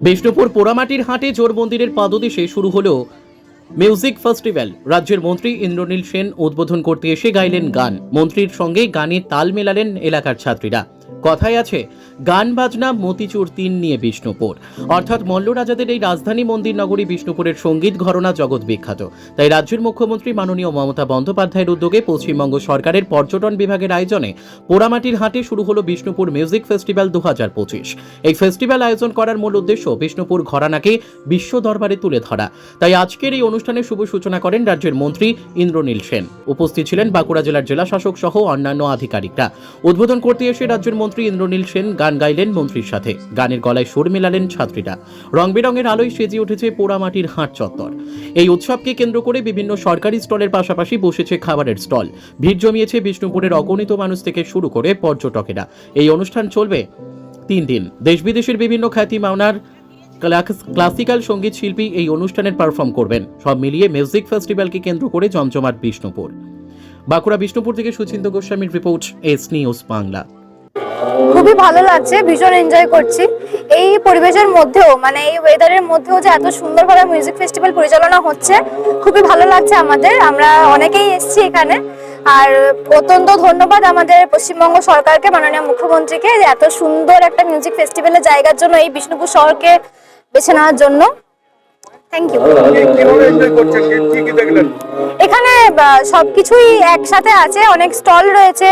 বিষ্ণুপুর পোড়ামাটির হাটে জোর মন্দিরের পাদদেশে শুরু হলো মিউজিক ফেস্টিভ্যাল। রাজ্যের মন্ত্রী ইন্দ্রনীল সেন উদ্বোধন করতে এসে গাইলেন গান। মন্ত্রীর সঙ্গে গানে তাল মেলালেন এলাকার ছাত্রীরা। কথায় আছে, গান, বাজনা, মতিচুর তিন নিয়ে বিষ্ণুপুর। অর্থাৎ মল্লরাজাদের এই রাজধানী মন্দির নগরী বিষ্ণুপুরের সংগীত ঘরনা জগৎ বিখ্যাত। তাই রাজ্যের মুখ্যমন্ত্রী মাননীয় মমতা বন্দ্যোপাধ্যায়ের উদ্যোগে পশ্চিমবঙ্গ সরকারের পর্যটন বিভাগের আয়োজনে পোড়ামাটির হাটে শুরু হলো বিষ্ণুপুর মিউজিক ফেস্টিভ্যাল দু এই ফেস্টিভ্যাল আয়োজন করার মূল উদ্দেশ্য বিষ্ণুপুর ঘরানাকে বিশ্ব দরবারে তুলে ধরা। তাই আজকের এই অনুষ্ঠানের শুভ সূচনা করেন রাজ্যের মন্ত্রী ইন্দ্রনীল সেন। উপস্থিত ছিলেন বাঁকুড়া জেলার জেলা শাসক সহ অন্যান্য আধিকারিকরা। উদ্বোধন করতে এসে রাজ্যের মন্ত্রী ইন্দ্রনীল সেন গান গাইলেন মন্ত্রীর সাথে। গানের গলায় সুর মেলালেন ছাত্রীরা। রং বেরঙের আলোয় সেজে উঠেছে পোড়ামাটির হাট চত্বর। এই উৎসবকে কেন্দ্র করে বিভিন্ন সরকারি স্টলের পাশাপাশি বসেছে খাবারের স্টল। ভিড় জমিয়েছে বিষ্ণুপুরের অগণিত মানুষ থেকে শুরু করে পর্যটকেরা। এই অনুষ্ঠান চলবে তিন দিন। দেশ বিদেশের বিভিন্ন খ্যাতি মাওনার ক্লাসিক্যাল সংগীত শিল্পী এই অনুষ্ঠানের পারফর্ম করবেন। সব মিলিয়ে মিউজিক ফেস্টিভ্যালকে কেন্দ্র করে জমজমাট বিষ্ণুপুর। বাঁকুড়া বিষ্ণুপুর থেকে সুচিন্ত গোস্বামীর রিপোর্ট, এস নিউজ বাংলা। খুবই ভালো লাগছে ভীষণ এনজয় করছি। এই পরিবেশের মধ্যেও মানে এই ওয়েদারের মধ্যেও যে এত সুন্দরভাবে মিউজিক ফেস্টিভ্যাল পরিচালনা হচ্ছে খুবই ভালো লাগছে আমাদের। আমরা অনেকেই এসেছি এখানে। আর অত্যন্ত ধন্যবাদ আমাদের পশ্চিমবঙ্গ সরকারকে মাননীয় মুখ্যমন্ত্রীকে যে এত সুন্দর একটা মিউজিক ফেস্টিভ্যালের জায়গার জন্য এই বিষ্ণুপুর শহরকে বেছে নেওয়ার জন্য। থ্যাংক ইউ সবকিছুই একসাথে আছে অনেক স্টল রয়েছে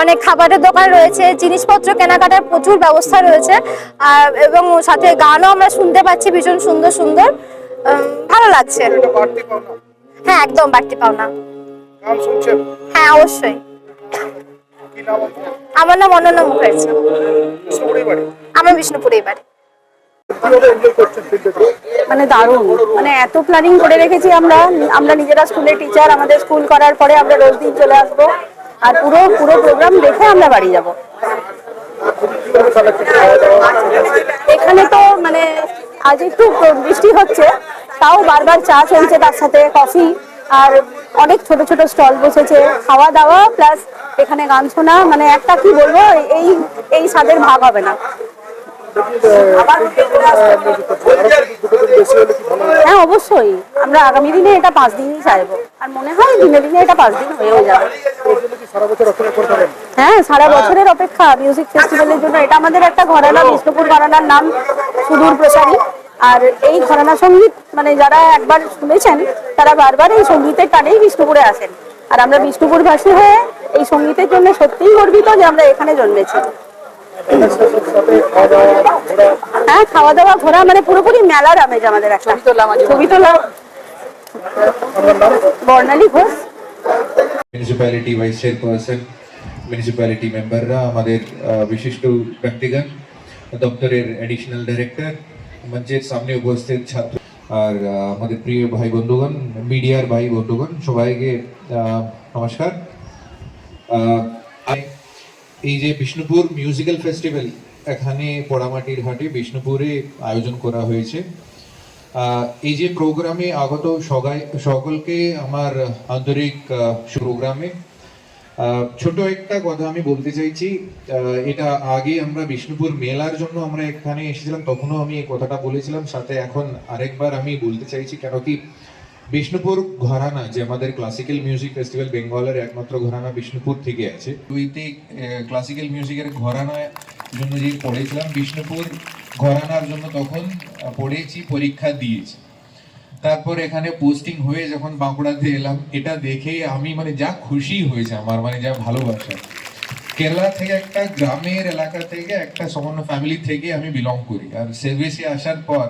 অনেক খাবারের দোকান রয়েছে জিনিসপত্র কেনাকাটার প্রচুর ব্যবস্থা রয়েছে আর এবং সাথে গানও আমরা শুনতে পাচ্ছি ভীষণ সুন্দর সুন্দর। ভালো লাগছে। হ্যাঁ একদম বাড়তি পাওনা। হ্যাঁ অবশ্যই। আমার নাম অনন্য মুখার্জি। আমার বিষ্ণুপুরেই বাড়ি। মানে দারুণ। মানে এত প্ল্যানিং করে রেখেছি আমরা। আমরা নিজেরা স্কুলের টিচার আমাদের স্কুল করার পরে আমরা রোজ দিন চলে আসব। আর পুরো পুরো প্রোগ্রাম দেখে আমরা বাড়ি যাব। এখানে তো মানে আজ একটু বৃষ্টি হচ্ছে, তাও বারবার চা চলছে তার সাথে কফি আর অনেক ছোট ছোট স্টল বসেছে। খাওয়া দাওয়া প্লাস এখানে গান শোনা মানে একটা কি বলব, এই এই স্বাদের ভাগ হবে না। হয়? হ্যাঁ অবশ্যই। আমরা আগামী দিনে এটা পাঁচ দিনই চাইব। আর মনে হয় দিনে দিনে এটা পাঁচ দিন হয়েও যাবে। হ্যাঁ সারা বছরের অপেক্ষা মিউজিক ফেস্টিভ্যালের জন্য। এটা আমাদের একটা ঘরানা, বিষ্ণুপুর ঘরানার নাম সুদূর প্রসারী। আর এই ঘরানা সংগীত মানে যারা একবার শুনেছেন, তারা বারবার এই সঙ্গীতের টানেই বিষ্ণুপুরে আসেন। আর আমরা বিষ্ণুপুরবাসী হয়ে এই সঙ্গীতের জন্য সত্যিই গর্বিত যে আমরা এখানে জন্মেছি। হ্যাঁ খাওয়া দাওয়া ঘোরা মানে পুরোপুরি মেলার আমেজ আমাদের একটা। ছবি তোলা Barnali Ghosh. Municipality vice chairperson municipality মেম্বাররা আমাদের বিশিষ্ট ব্যক্তিগণ দপ্তরের অ্যাডিশনাল ডাইরেক্টর মঞ্চের সামনে উপস্থিত ছাত্র আর আমাদের প্রিয় ভাই বন্ধুগণ মিডিয়ার ভাই বন্ধুগণ সবাইকে নমস্কার। এই যে বিষ্ণুপুর মিউজিক্যাল ফেস্টিভ্যাল এখানে পোড়ামাটির হাটে বিষ্ণুপুরে আয়োজন করা হয়েছে। এই যে প্রোগ্রামে আগত সবাই সকলকে আমার আন্তরিক প্রোগ্রামে ছোট একটা কথা আমি বলতে চাইছি এটা আগে আমরা বিষ্ণুপুর মেলার জন্য আমরা এখানে এসেছিলাম, তখনও আমি এই কথাটা বলেছিলাম, সাথে এখন আরেকবার আমি বলতে চাইছি, কেন কি বিষ্ণুপুর ঘরানা, যে আমাদের ক্লাসিক্যাল মিউজিক ফেস্টিভ্যাল বেঙ্গলের একমাত্র ঘরানা বিষ্ণুপুর থেকে আছে। দুইতে ক্লাসিক্যাল মিউজিকের ঘরানার জন্য যে পড়েছিলাম, বিষ্ণুপুর ঘরানার জন্য তখন পড়েছি, পরীক্ষা দিয়েছি। তারপর এখানে পোস্টিং হয়ে যখন বাঁকুড়াতে এলাম, এটা দেখে আমি মানে যা খুশি হয়েছে আমার মানে যা ভালোবাসা। কেরালা থেকে একটা, গ্রামের এলাকা থেকে একটা সামান্য ফ্যামিলি থেকে আমি বিলং করি। আর সার্ভিসে আসার পর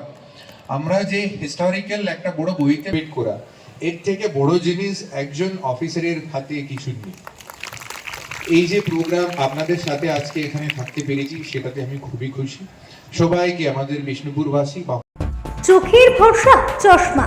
আমরা যে হিস্টোরিক্যাল একটা বড় বইতে বিট করা, এর থেকে বড় জিনিস একজন অফিসারের হাতে কিছু নেই। এই যে প্রোগ্রাম আপনাদের সাথে আজকে এখানে থাকতে পেরেছি, সেটাতে আমি খুবই খুশি। সবাইকে আমাদের বিষ্ণুপুরবাসী চোখের ভরসা, চশমা।